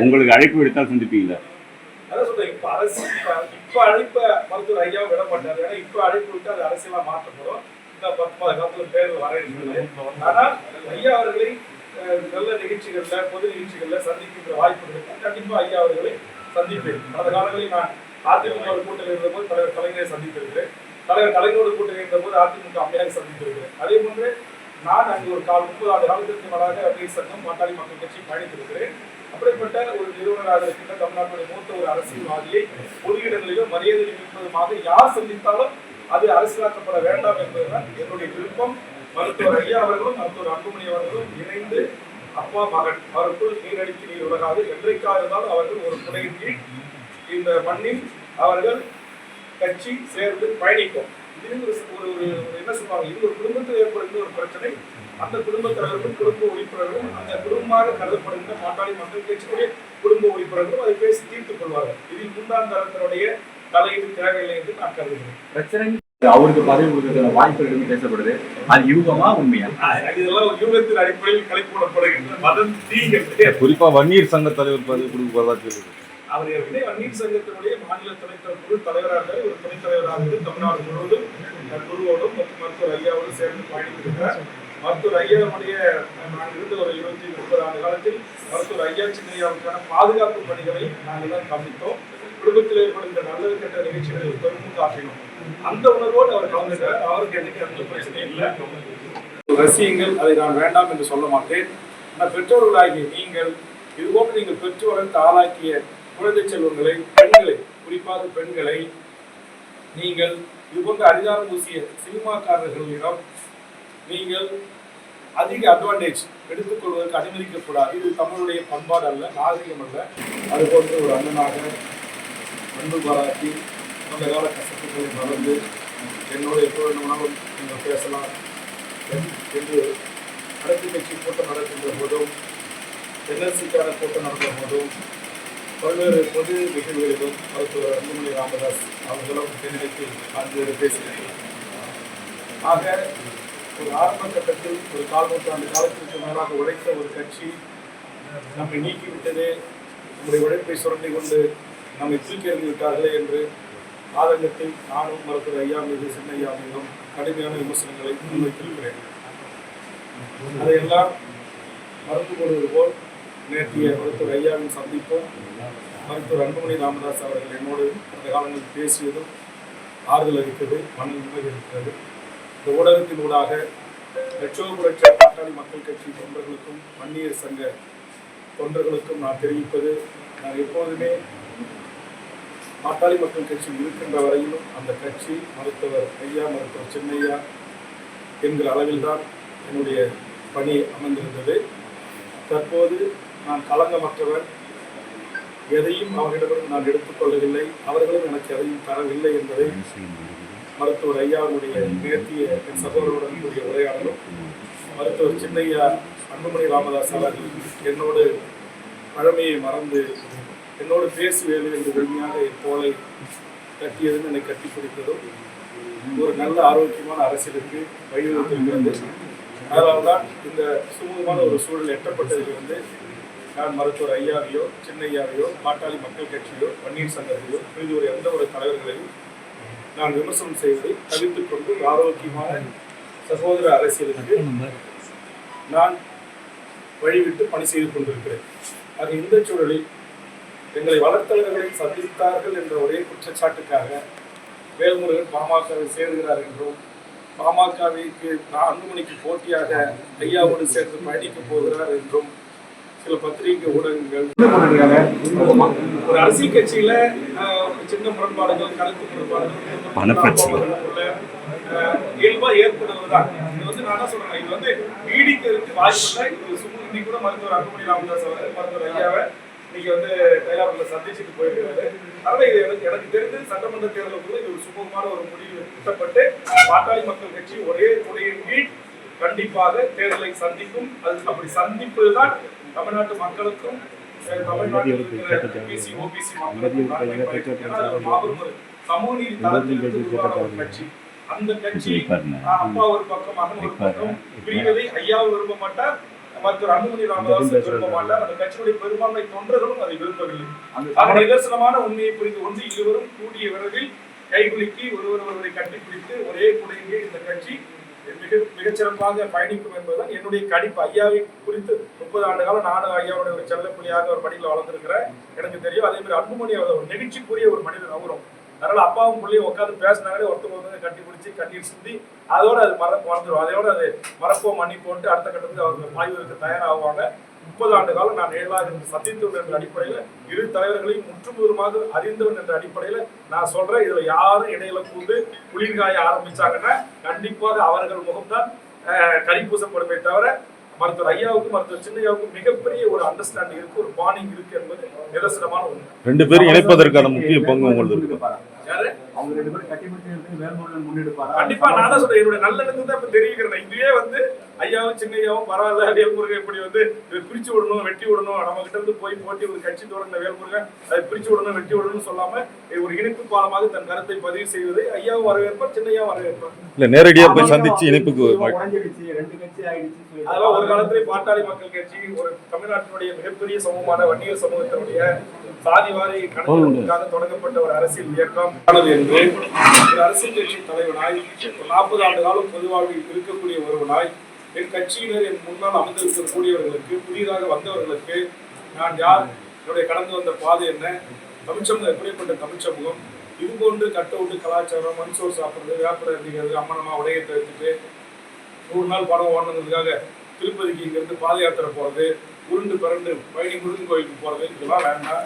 உங்களுக்கு அழைப்பு விடுத்தால் சந்திப்பீங்களா? அதான் இப்ப அரசியல் இப்ப- அழைப்ப மருத்துவர் ஐயா விட மாட்டார். ஏன்னா இப்ப அழைப்பு விட்டு அது அரசியலா மாற்றப்படும். இந்த பத்து மாத காலத்துல பேர் வர இருக்கிறது ஆனால் ஐயா அவர்களை நல்ல நிகழ்ச்சிகள்ல பொது நிகழ்ச்சிகள்ல சந்திக்கின்ற வாய்ப்பு இருக்கு கண்டிப்பா ஐயா அவர்களை சந்திப்பேன். கடந்த காலங்களில் நான் அதிமுக கூட்டத்தில் இருந்தபோது தலைவர் கலைஞரை சந்தித்திருக்கிறேன். தலைவர் கலைஞரோடு கூட்டத்தில் இருந்த அதிமுக அம்மையாரை சந்தித்திருக்கிறேன். அதே போன்று நான் அங்கு ஒரு கால் முப்பது ஆண்டு காலத்திற்கு மேலாக அபிநய சங்கம் பாட்டாளி மக்கள் கட்சி பயணித்திருக்கிறேன். அப்படிப்பட்ட ஒரு நிறுவனராக இருக்கின்ற தமிழ்நாட்டுடைய மூத்த ஒரு அரசியல்வாதியை பொது இடங்களிலும் மரியாதை நிமித்தமாக யார் சந்தித்தாலும் அது அரசியலாக்கப்பட வேண்டாம் என்பதுதான் என்னுடைய விருப்பம். மருத்துவர் ஐயா அவர்களும் மருத்துவர் அன்புமணி அவர்களும் இணைந்து அப்பா மகன் அவருக்குள் நீரடிக்கு நீர் உலகாது. என்றைக்காக இருந்தாலும் அவர்கள் ஒரு துணையின் கீழ் இந்த மண்ணில் அவர்கள் கட்சி சேர்ந்து பயணிக்கும். இது ஒரு ஒரு ஒரு- ஒரு என்ன சொல்லுவாங்க? இது ஒரு குடும்பத்தில் ஏற்படுகின்ற ஒரு பிரச்சனை அந்த குடும்ப தலைவர்களும் குடும்ப உறுப்பினர்களும் அந்த குடும்பமாக கருதப்படுகின்ற பாட்டாளி மக்கள் கட்சியுடைய குடும்ப உறுப்பினர்களும் அதை பேசி தீர்த்துக் கொள்வார்கள். இதில் மூன்றாம் தரத்தினுடைய தலையீடு தேவையில்லை என்று நான் கருதுகிறேன். பிரச்சனை அவருக்கு பதவி கொடுக்கறதுல வாய்ப்பு இருக்குன்னு பேசப்படுது. அது யூகமா உண்மையா? இதெல்லாம் ஒரு யூகத்தின் அடிப்படையில் கலைப்போடப்படுகின்ற வதந்தி குறிப்பா வன்னியர் சங்க தலைவர் பதவி கொடுக்க போறதா சொல்லுது அவர் ஏற்கனவே வன்னியர் சங்கத்தினுடைய மாநில துணைத் குழு தலைவராக. ஒரு துணைத் தலைவராக இருந்து தமிழ்நாடு முழுவதும் குருவோடும் மற்றும் மருத்துவர் ஐயாவோடும் சேர்ந்து பயணித்திருக்கிறார். மருத்துவர் ஐயா அஹ், நான் இருந்த ஒரு இருபத்தி முப்பது ஆண்டு காலத்தில் மருத்துவர் ஐயா சின்னையாவுக்கான பாதுகாப்பு பணிகளை நாங்கள் தான் கவனித்தோம். குடும்பத்தில் ஏற்படுகின்ற நல்லது கெட்ட நிகழ்ச்சிகளில் பெரும் காட்டினோம். அந்த உணர்வோடு அவர் கலந்துட்டார். அவருக்கு எனக்கு அந்த பிரச்சனை இல்லை. ரசியுங்கள் அதை நான் வேண்டாம் என்று சொல்ல மாட்டேன். ஆனால் பெற்றோர்களாகிய நீங்கள் இதுபோன்று நீங்கள் பெற்று தாளாக்கிய குழந்தை செல்வங்களை பெண்களை குறிப்பாக பெண்களை நீங்கள் இதுபோன்ற அதிகாரம் பூசிய சினிமாக்காரர்களிடம் நீங்கள் அதிக அட்வான்டேஜ் எடுத்துக்கொள்வதற்கு அனுமதிக்கக்கூடாது. இது தமிழுடைய பண்பாடு அல்ல நாகரிகம் அல்ல. அது போன்ற ஒரு அண்ணனாக அன்பு பாராட்டி அந்த கால கஷ்டங்களை மறந்து என்னோட எப்போ வேணுமானாலும் நீங்கள் பேசலாம் என்று அரசு கட்சி கூட்டம் நடக்கின்ற போதும் என்எல்சிக்கான கூட்டம் நடந்த போதும் பல்வேறு பொது நிகழ்வுகளிலும் மருத்துவர் அன்புமணி ராமதாஸ் அவர்களும் என்னிடத்து அங்கு பேசினார்கள். ஆக ஒரு ஆரம்ப கட்டத்தில் ஒரு கால் நூற்றாண்டு காலத்திற்கு மேலாக உழைத்த ஒரு கட்சி நம்மை நீக்கிவிட்டது நம்முடைய உழைப்பை சுரண்டி கொண்டு நம்மை தூக்கி எறிந்து விட்டார்களே என்று ஆதங்கத்தில் நானும் மருத்துவர் ஐயா மீது சின்னையா மீதும் கடுமையான விமர்சனங்களை முன்வைத்திருக்கிறேன். அதையெல்லாம் மறந்து கொள்வது போல் நேற்றைய மருத்துவர் ஐயாவின் சந்திப்பும் மருத்துவர் அன்புமணி ராமதாஸ் அவர்கள் என்னோடு அந்த காலங்களில் பேசியதும் ஆறுதல் அளித்தது மன நிம்மதி இருக்கிறது இந்த ஊடகத்தின் ஊடாக லட்சோப லட்ச பாட்டாளி மக்கள் கட்சி தொண்டர்களுக்கும் வன்னியர் சங்க தொண்டர்களுக்கும் நான் தெரிவிப்பது நான் எப்போதுமே பாட்டாளி மக்கள் கட்சி இருக்கின்ற வரையிலும் அந்த கட்சி மருத்துவர் ஐயா மருத்துவர் சின்னையா என்கிற அளவில்தான் என்னுடைய பணி அமைந்திருந்தது. தற்போது நான் களங்கமற்றவர். எதையும் அவர்களிடமிருந்து நான் எடுத்துக்கொள்ளவில்லை. அவர்களும் எனக்கு எதையும் தரவில்லை என்பதை மருத்துவர் ஐயாவுடைய நேர்த்திய என் சகோதரருடன் உரையாடலும் மருத்துவர் சின்னையா அன்புமணி ராமதாஸ் அவர்கள் என்னோடு பழமையை மறந்து என்னோடு பேசுவேன் என்று உண்மையாக என் தோலை கட்டியதும் என்னை கட்டி பிடித்ததும் ஒரு நல்ல ஆரோக்கியமான அரசியலுக்கு வழிவகுத்திருக்கிறது அதனால்தான் இந்த சுமூகமான ஒரு சூழல் எட்டப்பட்டதிலிருந்து நான் மருத்துவர் ஐயாவையோ சின்னையாவையோ பாட்டாளி மக்கள் கட்சியோ பன்னீர் சங்கத்தையோ இது ஒரு எந்த ஒரு தலைவர்களையும் நான் விமர்சனம் செய்வதை தவிர்த்துக் கொண்டு ஆரோக்கியமான சகோதர அரசியலுக்கு நான் வழிவிட்டு பணி செய்து கொண்டிருக்கிறேன். ஆக இந்த சூழலில் எங்களை வளர்த்தவர்களை சந்தித்தார்கள் என்ற ஒரே குற்றச்சாட்டுக்காக வேல்முருகன் பாமகவை சேருகிறார் என்றும் பாமகவிற்கு அன்புமணிக்கு போட்டியாக ஐயாவோடு சேர்ந்து பயணிக்கப் போகிறார் என்றும் சில பத்திரிகை ஊடகங்கள் ஒரு அரசியல் கட்சியில சின்ன முரண்பாடுகள் கருத்து முரண்பாடுகள். உள்ள, ஆஹ், இயல்பா ஏற்படுவதுதான். இது வந்து நான் சொல்றேன் இது வந்து நீடிக்கிறதுக்கு வாய்ப்பு இது இன்னைக்கு கூட மருத்துவர் அன்புமணி ராமதாஸ் அவர் மருத்துவர் ஐயாவை இன்னைக்கு வந்து டைலாக்ல சந்திச்சுட்டு போயிருக்காரு அதனால இது எனக்கு எனக்கு தெரிந்து சட்டமன்ற தேர்தலுக்குள்ள இது ஒரு சுமூகமான ஒரு முடிவு எட்டப்பட்டு பாட்டாளி மக்கள் கட்சி ஒரே துணையின் கீழ் கண்டிப்பாக தேர்தலை சந்திக்கும். அது அப்படி சந்திப்பதுதான் தமிழ்நாட்டு மக்களுக்கும் அந்த கட்சி அப்பா ஒரு பக்கம் மகன் ஒரு பக்கம் பிரிவதை ஐயாவும் விரும்ப மாட்டார் மருத்துவர் அன்புமணி ராமதாஸ் விரும்ப மாட்டார் அந்த கட்சியுடைய பெரும்பான்மை தொண்டர்களும் அதை விரும்பவில்லை அந்த நிதர்சனமான உண்மையை புரிந்து கொண்டு இருவரும் கூடிய விரைவில் கைகுலுக்கி ஒருவர் ஒருவரை கட்டிப்பிடித்து ஒரே குடையிலே இந்த கட்சி மிக மிகச்சிறப்பாக பயணிக்கும் என்பதுதான் என்னுடைய கணிப்பு. ஐயாவை குறித்து முப்பது ஆண்டு காலம் நானும் ஐயாவுடைய ஒரு செல்லப்புள்ளியாக ஒரு படியில் வளர்ந்துருக்கிறேன். எனக்கு தெரியும் அதே மாதிரி அன்புமணி அவர் ஒரு நெகிழ்ச்சிக்குரிய ஒரு மனிதன் அவரும். அதனால அப்பாவும் பிள்ளையும் உட்காந்து பேசினாலே ஒருத்தர் ஒருத்தர் கட்டி பிடிச்சி கண்ணீர் சிந்தி அதோட அது மற மறந்துடும் அதோட அது மறப்போம் மண்ணி போட்டு அடுத்த கட்டத்துக்கு அவங்க பாய்வதற்கு தயாராகுவாங்க. முப்பது ஆண்டு காலம் நான் ஏழாக இருந்து சந்தித்தவன் என்ற அடிப்படையில் இரு தலைவர்களையும் முற்றுமுதலுமாக அறிந்தவன் என்ற அடிப்படையில் நான் சொல்றேன். இதுல யாரும் இடையில கூந்து குளிர்காய ஆரம்பிச்சாங்கன்னா கண்டிப்பாக அவர்கள் முகம்தான் அஹ், கரி பூசப்படுமே தவிர மருத்துவர் ஐயாவுக்கும் மருத்துவர் சின்னையாவுக்கும் மிகப்பெரிய ஒரு அண்டர்ஸ்டாண்டிங் இருக்கு ஒரு பாண்டிங் இருக்கு என்பது நிதர்சனமான உண்மை. ரெண்டு பேரும் இணைப்பதற்கான முக்கிய பங்கு உங்களுக்கு இருக்கு. கண்டிப்பா நான் தான் சொல்றேன். என்னுடைய நல்லெண்ணத்துக்கு தான் இப்ப தெரிவிக்கிறேன். இதுவே வந்து ஐயாவும் சின்னையாவும் பரவாயில்ல வேல்முருகன் இப்படி வந்து பிரிச்சு விடணும் வெட்டி விடணும் நம்ம கிட்ட இருந்து போய் போட்டி ஒரு கட்சி தொடங்கின வேல்முருகன் அதை பிரிச்சு விடணும் வெட்டி விடணும்னு சொல்லாம ஒரு இணைப்பு பாலமாக தன் கருத்தை பதிவு செய்வது ஐயாவும் வரவேற்பார் சின்னையாவும் வரவேற்பார் இல்ல நேரடியா போய் சந்திச்சு இணைப்புக்கு ரெண்டு கட்சி ஆயிடுச்சு அதெல்லாம் ஒரு காலத்திலே பாட்டாளி மக்கள் கட்சி ஒரு தமிழ்நாட்டினுடைய மிகப்பெரிய சமூகமான வன்னியர் சமூகத்தினுடைய சாதிவாரி கணக்கெடுப்புக்காக தொடங்கப்பட்ட ஒரு அரசியல் இயக்கம். ஆனது என்று ஒரு அரசியல் கட்சி தலைவனாய் ஒரு நாற்பது ஆண்டு காலம் பொது வாழ்வில் இருக்கக்கூடிய ஒருவனாய் என் கட்சியினர் என் முன்னால் அமர்ந்திருக்கக்கூடியவர்களுக்கு புதிதாக வந்தவர்களுக்கு நான் யார்? என்னுடைய கடந்து வந்த பாதை என்ன? தமிழ்ச்சமூகம் எப்படிப்பட்ட தமிழ்ச்சமூகம்? இது போன்று கட்ட விட்டு கலாச்சாரம் மண்சோர் சாப்பிடுறது வேப்பரை அடிக்கிறது அம்மனமா உடையை தவிர்த்துட்டு நூறு நாள் படம் ஓடணுங்கிறதுக்காக திருப்பதிக்கு இங்கிருந்து பாத யாத்திரை போறது உருண்டு பிறண்டு பழனி முருகன் கோயிலுக்கு போகிறது இதெல்லாம் வேண்டாம்.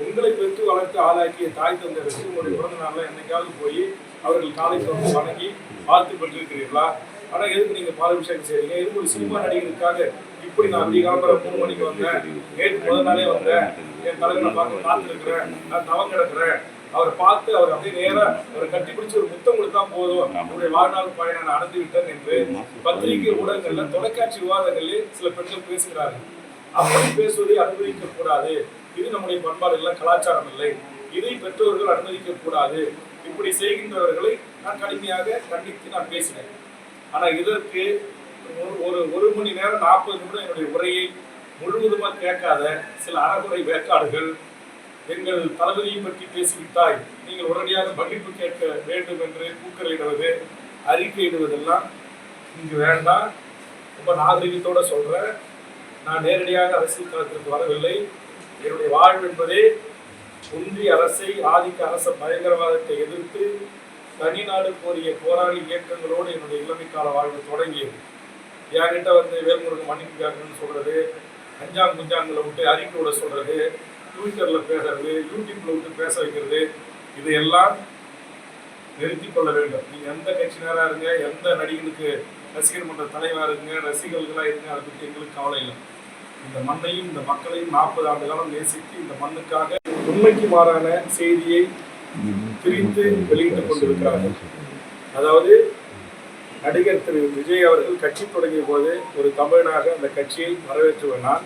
உங்களை பெற்று வளர்த்து ஆளாக்கிய தாய் தந்தையருக்கு உங்களுடைய பிறந்த நாளில் என்னைக்காவது போய் அவர்கள் காலை தொடர்ந்து வணங்கி பார்த்து கொண்டிருக்கிறீர்களா ஆனா எதுக்கு நீங்க பாலாபிஷேகம் செய்றீங்க? எதுக்கு ஒரு சினிமா நடிகருக்காக இப்படி நான் விடிய காலம்பரம் மூணு மணிக்கு வந்தேன்? நேற்று முதல் நாளே வந்தேன். என் தலைவனை பார்த்து காத்திருக்கிறேன். நான் தவம் கிடக்குறேன். அவரை பார்த்து அவர் அப்படியே நேரா அவரை கட்டி பிடிச்சி ஒரு முத்தம் கொடுத்தா போதும். நம்முடைய வாழ்நாள் பயணம் நான் அடைந்து விட்டேன் என்று பத்திரிகை ஊடகங்கள்ல தொலைக்காட்சி விவாதங்களில் சில பெண்கள் பேசுகிறார்கள். அப்படி பேசுவதை அனுமதிக்க கூடாது இது நம்முடைய பண்பாடுகள் கலாச்சாரம் இல்லை. இதை பெற்றோர்கள் அனுமதிக்க கூடாது இப்படி செய்கின்றவர்களை நான் கடுமையாக கண்டித்து நான் பேசினேன். ஆனா இதற்கு ஒரு- ஒரு ஒரு மணி நேரம் நாற்பது நிமிடம் என்னுடைய உரையை முழுவதுமாக கேட்காத சில அறகுறை வேக்காடுகள் எங்கள் தளபதியை பற்றி பேசிவிட்டாய். நீங்கள் உடனடியாக மன்னிப்பு கேட்க வேண்டும் என்று கூக்கலிடுவது அறிக்கையிடுவதெல்லாம் இங்கு வேண்டாம். ரொம்ப நாகரிகத்தோட சொல்றேன். நான் நேரடியாக அரசியல் களத்திற்கு வரவில்லை. என்னுடைய வாழ்வு என்பதே ஒன்றிய அரசை ஆதிக்க அரச பயங்கரவாதத்தை எதிர்த்து தனிநாடு கோரிய போராளி இயக்கங்களோடு என்னுடைய இளமை கால வாழ்வு தொடங்கியது. என்கிட்ட வந்து வேல்முருகன் மன்னிப்பு கேட்கணும்னு சொல்றது அஞ்சாங் குஞ்சாங்களை விட்டு அறிக்கையோட சொல்றது ட்விட்டர்ல பேசுறது யூடியூப்ல விட்டு பேச வைக்கிறது இதையெல்லாம் நிறுத்தி கொள்ள வேண்டும். நீங்க எந்த கட்சியினராக இருங்க எந்த நடிகனுக்கு ரசிகர் மன்ற தலைவா இருங்க ரசிகர்களா இருங்க அதை பற்றி எங்களுக்கு கவலை இல்லை. இந்த மண்ணையும் இந்த மக்களையும் நாற்பது ஆண்டு காலம் நேசித்து இந்த மண்ணுக்காக உண்மைக்கு மாறான செய்தியை பிரித்து வெளியிட்டுக் கொண்டிருக்கிறார்கள். அதாவது நடிகர் திரு விஜய் அவர்கள் கட்சி தொடங்கிய போது ஒரு தமிழனாக அந்த கட்சியை வரவேற்று நான்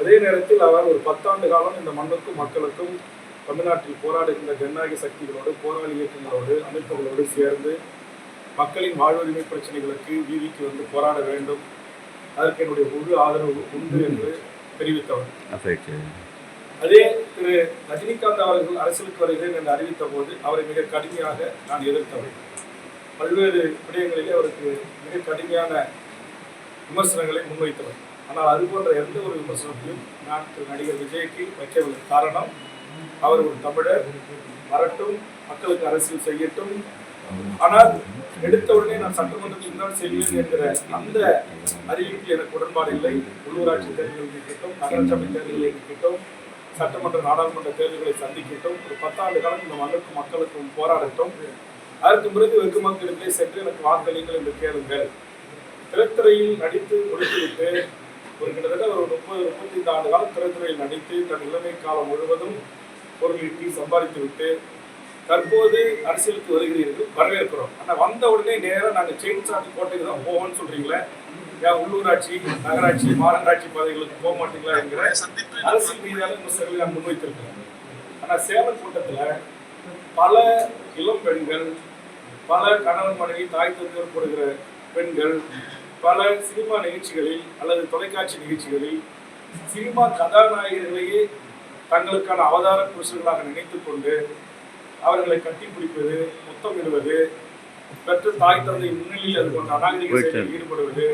அதே நேரத்தில் அவர் ஒரு பத்தாண்டு காலம் இந்த மண்ணுக்கும் மக்களுக்கும் தமிழ்நாட்டில் போராடுகின்ற ஜனநாயக சக்திகளோடு போராளி இயக்கங்களோடு அமைப்புகளோடு சேர்ந்து மக்களின் வாழ்வுரிமை பிரச்சனைகளுக்கு வீதிக்கு வந்து போராட வேண்டும். அதற்கு என்னுடைய முழு ஆதரவு உண்டு என்று தெரிவித்தவர். அதே திரு ரஜினிகாந்த் அவர்கள் அரசியலுக்கு வருகிறேன் என்று அறிவித்த போது அவரை மிக கடுமையாக நான் எதிர்த்தவன். பல்வேறு விடயங்களிலே அவருக்கு மிக கடுமையான விமர்சனங்களை முன்வைத்தவர் ஆனால் அது போன்ற எந்த ஒரு விமர்சனத்தையும் நான் திரு நடிகர் விஜய்க்கு வைக்கவில்லை. காரணம் அவர் ஒரு தமிழர். வரட்டும் மக்களுக்கு அரசியல் செய்யட்டும். ஆனால் எடுத்த உடனே நான் சட்டமன்றத்தில் தான் செல்வேன் என்கிற அந்த அறிவிப்பு எனக்கு உடன்பாடு இல்லை. உள்ளூராட்சி தேர்தலில் இருக்கட்டும் நகரசபை தேர்தலில் இருக்கட்டும் சட்டமன்ற நாடாளுமன்ற தேர்தல்களை சந்திக்கட்டும். ஒரு பத்தாண்டு காலம் இந்த மண்ணுக்கும் மக்களுக்கும் போராடட்டும். அதற்கு பிறகு வெகு மக்களுக்கே சென்று எனக்கு வாக்களிங்கள் என்று கேளுங்கள். திரைத்துறையில் நடித்து முடித்துவிட்டு ஒரு கிட்டத்தட்ட ஒரு முப்பது முப்பத்தைந்து ஆண்டு காலம் திரைத்துறையில் நடித்து தன் இளமை காலம் முழுவதும் பொருளீட்டி சம்பாதித்து விட்டு தற்போது அரசியலுக்கு வருகிறீர்கள். வரவேற்கிறோம். ஆனால் வந்த உடனே நேராக நாங்கள் செயின் சாட்டு கோட்டைக்கு தான் போவோம்னு சொல்றீங்களே? ஏன் உள்ளூராட்சி நகராட்சி மாநகராட்சி பதவிகளுக்கு போக மாட்டீங்களா என்கிற அரசியல் ரீதியான விமர்சனங்களை நான் முன்வைத்திருக்கிறேன். ஆனால் சேலம் கூட்டத்தில் பல இளம் பெண்கள் பல கணவன் மனைவி தாய் தந்தையர் போடுகிற பெண்கள் பல சினிமா நிகழ்ச்சிகளில் அல்லது தொலைக்காட்சி நிகழ்ச்சிகளில் சினிமா கதாநாயகர்களையே தங்களுக்கான அவதார புருஷர்களாக நினைத்துக் கொண்டு அவர்களை கட்டிப்பிடிப்பது முத்தமிடுவது பெற்ற தாய் தந்தை முன்னிலையில் அது போன்ற அநாகரிக ஈடுபடுவது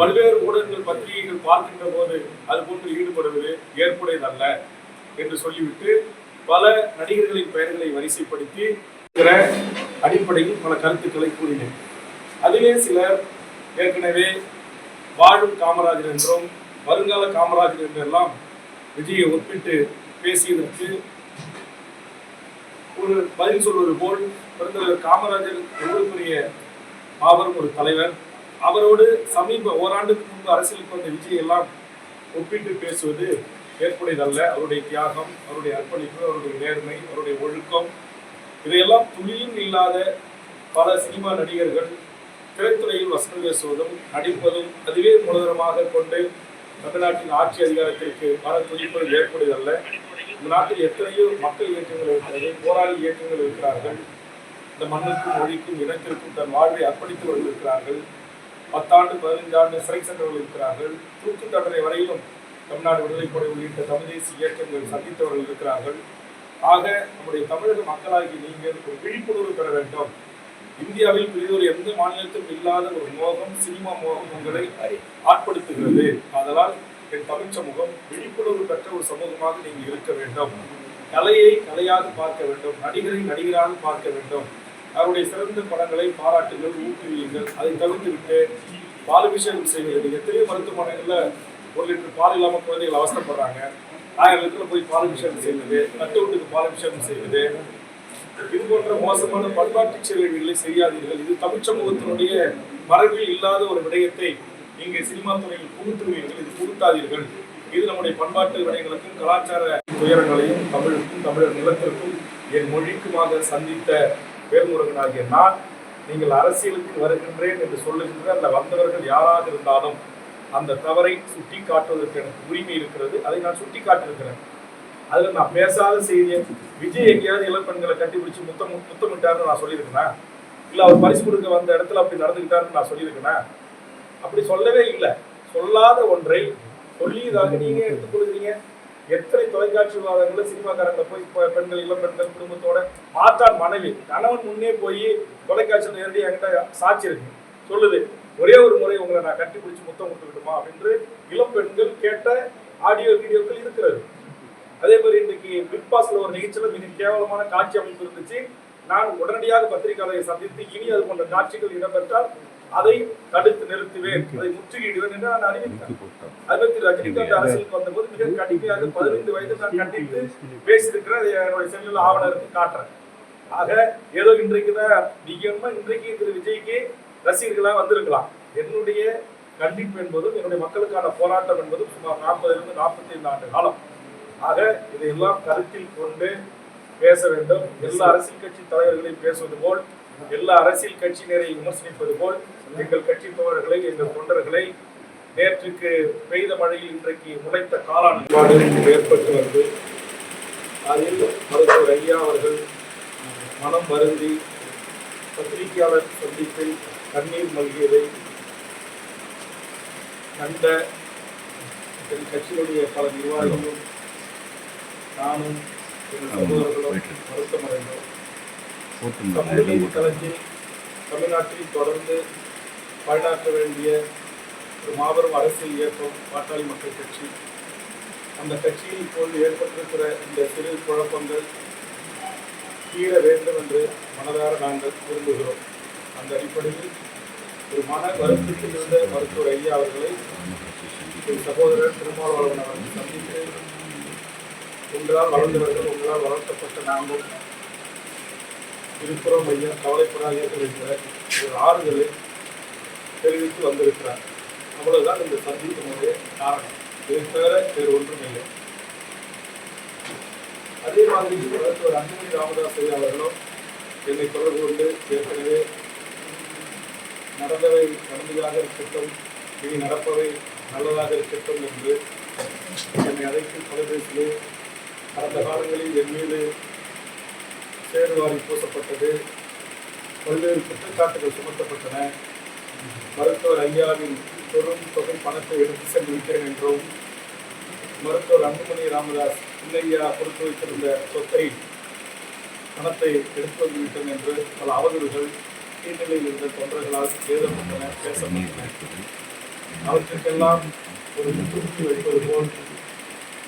பல்வேறு ஊடகங்கள் பத்திரிகைகள் பார்க்கின்ற போது அது போன்று ஈடுபடுவது ஏற்புடையதல்ல என்று சொல்லிவிட்டு பல நடிகர்களின் பெயர்களை வரிசைப்படுத்தி அடிப்படையில் பல கருத்துக்களை கூறினேன். அதிலே சிலர் ஏற்கனவே வாழும் காமராஜர் என்றும் வருங்கால காமராஜர் என்றெல்லாம் விஜயை ஒப்பிட்டு பேசியதற்கு ஒரு பதில் சொல்வது போல் பிறந்தவர் காமராஜர் எவ்வளவு பெரிய மாபெரும் ஒரு தலைவர். அவரோடு சமீப ஓராண்டுக்கு முன்பு அரசியலுக்கு வந்த விஜய் எல்லாம் ஒப்பிட்டு பேசுவது ஏற்புடையதல்ல. அவருடைய தியாகம் அவருடைய அர்ப்பணிப்பு அவருடைய நேர்மை அவருடைய ஒழுக்கம் இதையெல்லாம் துளியும் இல்லாத பல சினிமா நடிகர்கள் திரைத்துறையில் வசனம் பேசுவதும் நடிப்பதும் அதுவே மூலதனமாக கொண்டு தமிழ்நாட்டின் ஆட்சி அதிகாரத்திற்கு பல துடிப்பது ஏற்புடையதல்ல. இந்த நாட்டில் எத்தனையோ மக்கள் இயக்கங்கள் இருக்கிறது போராளி இயக்கங்கள் இருக்கிறார்கள். இந்த மண்ணுக்கும் மொழிக்கும் இனத்திற்கும் தன் வாழ்வை அர்ப்பணித்து இருக்கிறார்கள் பத்தாண்டு பதினைந்தாண்டு சிறை சென்றவர்கள் இருக்கிறார்கள். தூக்கு தண்டனை வரையிலும் தமிழ்நாடு விடுதலைப்படை உள்ளிட்ட தமிழ் தேசிய இயக்கங்கள் சந்தித்தவர்கள் இருக்கிறார்கள். ஆக நம்முடைய தமிழக மக்களாகி நீங்கள் ஒரு விழிப்புணர்வு பெற வேண்டும். இந்தியாவில் பிரிதொரு எந்த மாநிலத்திலும் இல்லாத ஒரு மோகம் சினிமா மோகம் உங்களை ஆட்படுத்துகிறது. அதனால் என் தமிழ் சமூகம் விழிப்புணர்வு பெற்ற ஒரு சமூகமாக நீங்கள் இருக்க வேண்டும். கலையை கலையாக பார்க்க வேண்டும். நடிகரை நடிகராக பார்க்க வேண்டும். அவருடைய சிறந்த படங்களை பாராட்டுங்கள் ஊக்குவியுங்கள். அதை தவிர்த்துவிட்டு பாலபிஷேகம் செய்வது எத்தனையோ மருத்துவமனைகளில் ஒரு லிட்டர் பால் இல்லாமல் குழந்தைகள் அவசரப்படுறாங்க ஆயிரம் லிட்டரில் போய் பாலபிஷேகம் செய்வது தட்டு வீட்டுக்கு பாலபிஷேகம் செய்வது இது போன்ற மோசமான பண்பாட்டு செயல்களை செய்யாதீர்கள். இது தமிழ் சமூகத்தினுடைய மரபில் இல்லாத ஒரு விடயத்தை இங்கே சினிமா துறையில் புகுத்துவீர்கள். இது புகுத்தாதீர்கள். இது நம்முடைய பண்பாட்டு விடயங்களுக்கும் கலாச்சார துயரங்களையும் தமிழுக்கும் தமிழர் நிலத்திற்கும் என் மொழிக்குமாக சந்தித்த வேல்முருகனாகிய நான் நீங்கள் அரசியலுக்கு வருகின்றேன் என்று சொல்லுகின்ற அந்த வந்தவர்கள் யாராக இருந்தாலும் அந்த தவறை சுட்டி காட்டுவதற்கு எனக்கு உரிமை இருக்கிறது. அதை நான் சுட்டி காட்டியிருக்கிறேன் அதில் நான் பேசாத செய்தியை விஜய் எங்கேயாவது இளப்பெண்களை கட்டி முத்தம் முத்தமிட்டாருன்னு நான் சொல்லியிருக்கேனா? இல்லை அவர் பரிசு கொடுக்க வந்த இடத்துல அப்படி நடந்துக்கிட்டாருன்னு நான் சொல்லியிருக்கேனா? அப்படி சொல்லவே இல்லை. சொல்லாத ஒன்றை சொல்லியதாக நீங்க எடுத்துக்கொள்கிறீங்க எத்தனை தொலைக்காட்சி விவாதங்கள்ல சினிமாக்காரங்களை போய் பெண்கள் இளம் பெண்கள் குடும்பத்தோட பார்த்தான் மனைவி. கணவன் முன்னே போய் தொலைக்காட்சியில் நேரடியாக என்கிட்ட சாட்சி இருக்கு. சொல்லுது ஒரே ஒரு முறை உங்களை நான் கட்டி பிடிச்சி முத்தம் கொடுத்துக்கிட்டுமா அப்படின்னு இளம் பெண்கள் கேட்ட ஆடியோ வீடியோக்கள் இருக்கிறது. அதே மாதிரி இன்னைக்கு பிக் பாஸ்ல ஒரு நிகழ்ச்சியில மிக கேவலமான காட்சி அமைப்பு இருந்துச்சு. நான் உடனடியாக பத்திரிகையாளரை சந்தித்து இனி அது போன்ற காட்சிகள் இடம்பெற்றால் அதை தடுத்து நிறுத்துவேன். அதை முற்றுகையிடுவேன் என்று நான் அறிவித்தேன். அதே திரு ரஜினிகாந்த் அரசியலுக்கு வந்தபோது மிக கடுமையாக பதினைந்து வயது நான் கண்டித்து பேசியிருக்கிறேன். அதை என்னுடைய செல்லில் ஆவணருக்கு காட்டுறேன். ஆக ஏதோ இன்றைக்கு தான் இன்றைக்கு திரு விஜய்க்கு ரசிகர்களா வந்திருக்கலாம். என்னுடைய கண்டிப்பு என்பதும் என்னுடைய மக்களுக்கான போராட்டம் என்பதும் சுமார் நாற்பதிலிருந்து நாற்பத்தி ஐந்து ஆண்டு காலம். ஆக இதையெல்லாம் கருத்தில் கொண்டு பேச வேண்டும். எல்லா அரசியல் கட்சி தலைவர்களையும் பேசுவது போல் எல்லா அரசியல் கட்சியினரை விமர்சனிப்பது போல் எங்கள் கட்சி தோழர்களை எங்கள் தொண்டர்களை நேற்றுக்கு பெய்த மழையில் இன்றைக்கு முளைத்த காலாண்டு ஏற்பட்டு வந்து அதில் மருத்துவர் ஐயா அவர்கள் மனம் வருந்தி பத்திரிகையாளர் சந்திப்பில் கண்ணீர் மல்கியதை கண்ட என் கட்சியினுடைய பல நிர்வாகிகளும் நானும் என் சகோதரர்களும் வருத்தமடைந்தோம் சமூக களத்தில் தமிழ்நாட்டில் தொடர்ந்து பாட்டாற்ற வேண்டிய ஒரு மாபெரும் அரசியல் இயக்கம் பாட்டாளி மக்கள் கட்சி. அந்த கட்சியில் இப்போது ஏற்பட்டிருக்கிற இந்த சிறு குழப்பங்கள் தீர வேண்டும் என்று மனதார நாங்கள் விரும்புகிறோம். அந்த அடிப்படையில் ஒரு மன வருத்தத்தில் இருந்த மருத்துவர் ஐயா அவர்களை என் சகோதரர் திருமாவளவன் அவர்கள் சந்தித்து உங்களால் வளர்ந்தவர்கள் உங்களால் வளர்த்தப்பட்ட நாங்கள் இருக்கிறோம் ஐயா கவலைப்படாதீர்கள் என்ற ஒரு ஆறுதலை தெரிவித்து வந்திருக்கிறார். அவ்வளவுதான் இந்த சந்திப்பினுடைய காரணம். இதை தவிர வேறு ஒன்றும் இல்லை. அதே மாதிரி மருத்துவர் அன்புமணி ராமதாஸ் ஐயா அவர்களும் என்னை தொடர்பு கொண்டு ஏற்கனவே நடந்தவை நடந்ததாக இருக்கட்டும் இனி நடப்பவை நல்லதாக இருக்கட்டும் என்று என்னை அழைத்து தொலைபேசியிலே கடந்த காலங்களில் என் மீது சேருவாரி பூசப்பட்டது பல்வேறு குற்றச்சாட்டுகள் சுமத்தப்பட்டன. மருத்துவர் ஐயாவின் பெரும் தொகை பணத்தை எடுத்து சென்று விட்டேன் என்றும் மருத்துவர் அன்புமணி ராமதாஸ் இல்லையா கொடுத்து வைத்திருந்த சொத்தை பணத்தை எடுத்து வந்துவிட்டோம் என்று பல அவதூறுகள் கீழ்நிலையில் இருந்த தொண்டர்களால் எழுதப்பட்டன பேசப்பட்டன அவற்றுக்கெல்லாம் ஒரு முற்றுப்புள்ளி வைப்பது போல்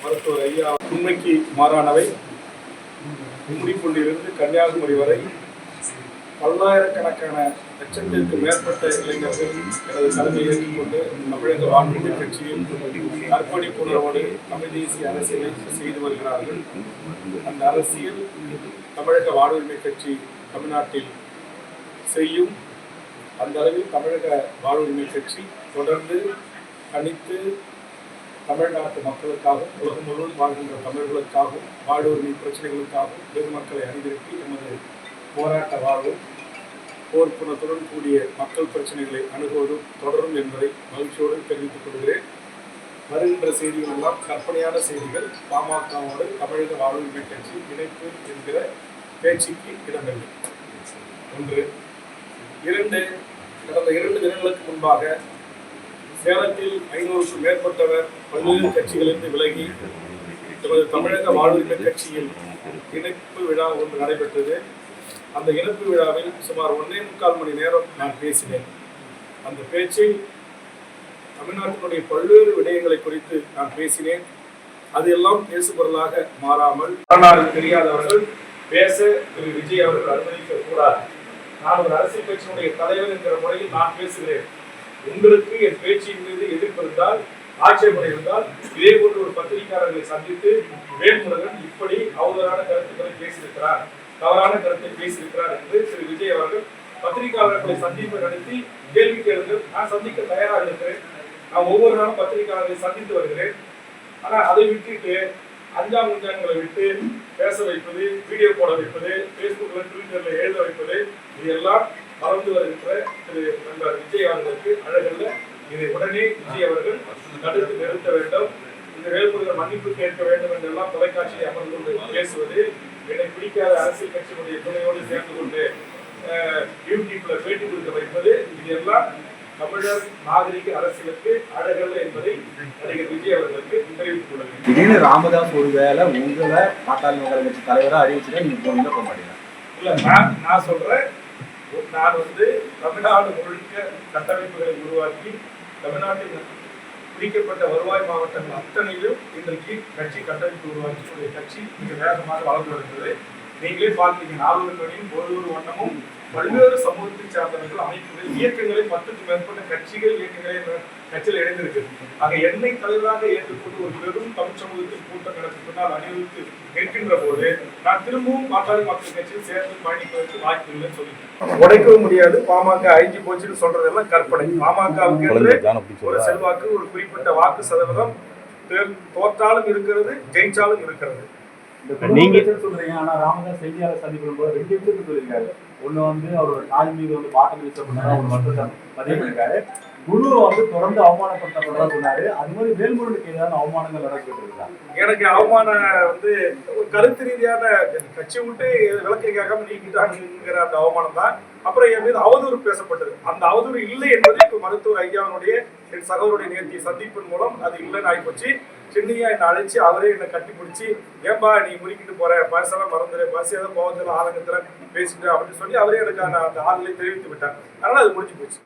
மருத்துவர் ஐயா உண்மைக்கு மாறானவை. கும்மிடிப்பூண்டிலிருந்து கன்னியாகுமரி வரை பல்லாயிரக்கணக்கான லட்சத்திற்கு மேற்பட்ட இளைஞர்கள் எனது தலைமையை ஏற்றுக்கொண்டு தமிழக வாழ்வுரிமை கட்சியில் அர்ப்பணிப்புணர்வோடு தமிழ் தேசிய அரசியலை செய்து வருகிறார்கள். அந்த அரசியல் தமிழக வாழ்வுரிமை கட்சி தமிழ்நாட்டில் செய்யும். அந்த அளவில் தமிழக வாழ்வுரிமை கட்சி தொடர்ந்து கணித்து தமிழ்நாட்டு மக்களுக்காகவும் உலகம் முழுவதும் வாழ்கின்ற தமிழர்களுக்காகவும் வாழ்வுரிமை பிரச்சனைகளுக்காகவும் பெருமக்களை அணிதிரட்டி எமது போராட்ட வாழ்வும் போர்க்குணத்துடன் கூடிய மக்கள் பிரச்சனைகளை அணுகுவதும் தொடரும் என்பதை மகிழ்ச்சியோடு தெரிவித்துக் கொள்கிறேன். வருகின்ற செய்திகள் எல்லாம் கற்பனையான செய்திகள். பாமகவோடு தமிழக வாழ்வுரிமை கட்சி இணைப்பு என்கிற பேச்சுக்கு இடமில்லை. ஒன்று. இரண்டு. கடந்த இரண்டு தினங்களுக்கு முன்பாக சேலத்தில் ஐநூறுக்கும் மேற்பட்டவர் பல்வேறு கட்சிகளிலிருந்து விலகி நமது தமிழக வாழ்வுரிமை கட்சியில் இணைப்பு விழா ஒன்று நடைபெற்றது. அந்த இணைப்பு விழாவில் சுமார் ஒன்றே முக்கால் மணி நேரம் நான் பேசினேன். அந்த பேச்சில் தமிழ்நாட்டினுடைய பல்வேறு விடயங்களை குறித்து நான் பேசினேன். அது எல்லாம் பேசுபொருளாக மாறாமல் வரலாறு தெரியாதவர்கள் பேச திரு. விஜய் அவர்கள் அனுமதிக்க கூடாது நான் ஒரு அரசியல் கட்சியினுடைய தலைவர் என்கிற முறையில் நான் பேசுகிறேன். உங்களுக்கு என் பேச்சின் மீது எதிர்ப்பு இருந்தால் ஆட்சேபனை இருந்தால் இதே போன்ற ஒரு பத்திரிகையாளர்களை சந்தித்து வேல்முருகன் இப்படி அவதரான கருத்துக்களை பேசியிருக்கிறார். தவறான கருத்தை பேசியிருக்கிறார் என்று திரு விஜய் அவர்கள் பத்திரிகையாளர்களை சந்திப்பு நடத்தி கேள்வி கேளுங்கள். நான் சந்திக்க தயாராக இருக்கிறேன். நான் ஒவ்வொரு நாளும் பத்திரிகையாளர்களை சந்தித்து வருகிறேன். ஆனால் அதை விட்டுட்டு அஞ்சாம் அஞ்சாங்களை விட்டு பேச வைப்பது வீடியோ போட வைப்பது பேஸ்புக்ல ட்விட்டர்ல எழுத வைப்பது இதெல்லாம் மறந்து வருகின்ற திரு நண்பர் விஜய் அவர்களுக்கு அழகல்ல. இதை உடனே விஜய் அவர்கள் தடுத்து நிறுத்த வேண்டும். இந்த வேல்முருகன் மன்னிப்பு கேட்க வேண்டும் என்றெல்லாம் தொலைக்காட்சியை அமர்ந்து கொண்டு பேசுவது என்னை பிடிக்காத அரசியல் கட்சியினுடைய துணையோடு சேர்ந்து கொண்டு யூடியூப்ல பேட்டி கொடுக்க வைப்பது இதெல்லாம் தமிழர் நாகரிக அரசியலுக்கு அழகல்ல என்பதை நடிகர் விஜய் அவர்களுக்கு தெரிவித்துக் கொள்ள வேண்டும். திடீர்னு ராமதாஸ் ஒருவேளை உங்களை பாட்டாளி மக்கள் கட்சி தலைவரா அறிவிச்சுட்டா நீங்க போனீங்க போக மாட்டீங்க இல்ல நான் நான் சொல்றேன் நான் வந்து தமிழ்நாடு முழுக்க கட்டமைப்புகளை உருவாக்கி தமிழ்நாட்டில் பிரிக்கப்பட்ட வருவாய் மாவட்டங்கள் அத்தனையிலும் இன்றைக்கு கட்சி கட்டமைப்பு உருவாக்கி கட்சி மிக வேகமாக வளர்ந்து வருகிறது. நீங்களே பார்த்தீங்க. நாலூறு மணியும் ஒரு வண்ணமும் பல்வேறு சமூகத்தை சார்ந்தவர்கள் அமைப்புகள் இயக்கங்களை பத்துக்கு மேற்பட்ட கட்சிகள் இயக்கங்களை கட்சியில் இணைந்திருக்கு. ஆக என்னை தலைவராக ஏற்றுக்கொண்டு ஒரு பெரும் தமிழ் சமூகத்தின் கூட்டம் எனக்கு பின்னால் அணிவகுத்து நிற்கின்ற போது நான் திரும்பவும் பாட்டாளி மக்கள் கட்சியில் சேர்ந்து பயணிப்பதற்கு வாய்ப்பு இல்லைன்னு சொல்லிட்டேன். உடைக்கவும் முடியாது. பாமக அழிஞ்சு போச்சுன்னு சொல்றதெல்லாம் கற்பனை. பாமகவுக்கு ஒரு செல்வாக்கு ஒரு குறிப்பிட்ட வாக்கு சதவீதம் தோற்றாலும் இருக்கிறது ஜெயிச்சாலும் இருக்கிறது. நீங்க சொல்றீங்க ஆனா ராமதாஸ் செய்தியாளர் சந்திப்பிடும் போது ரெண்டு விஷயத்தை சொல்லியிருக்காரு. ஒண்ணு வந்து அவரோட தாய் மீது வந்து பாட்டம் வீசப்பட்டதா ஒரு மட்டும் பதிவு பண்ணிருக்காரு குரு வந்து தொடர்ந்து அவமானப்படுத்தப்பட்டதா சொன்னாரு. அது மாதிரி வேல்முருகனுக்கு ஏதாவது அவமானங்கள் நடக்கிட்டு இருக்கா எனக்கு அவமான வந்து ஒரு கருத்து ரீதியான கட்சி விட்டு விளக்கை கேட்காம நீக்கிட்டாங்கிற அந்த அவமானம் தான் அப்புறம் என் மீது அவதூறு பேசப்பட்டது. அந்த அவதூறு இல்லை என்பது இப்ப மருத்துவர் ஐயாவுடைய என் சகோதரருடைய நேர்த்திய சந்திப்பின் மூலம் அது இல்லைன்னு ஆயிப்போச்சு சின்னையா என்னை அழைச்சி அவரே என்னை கட்டி பிடிச்சி ஏன்பா நீ முறுக்கிட்டு போற? பரிசெல்லாம் மறந்துடு பரிசு ஏதோ கோவத்துல ஆதங்கத்துல பேசிட்டு அப்படின்னு சொல்லி அவரே எனக்கு அந்த அந்த ஆறுதலை தெரிவித்து விட்டார். அதனால அது முடிஞ்சு போச்சு.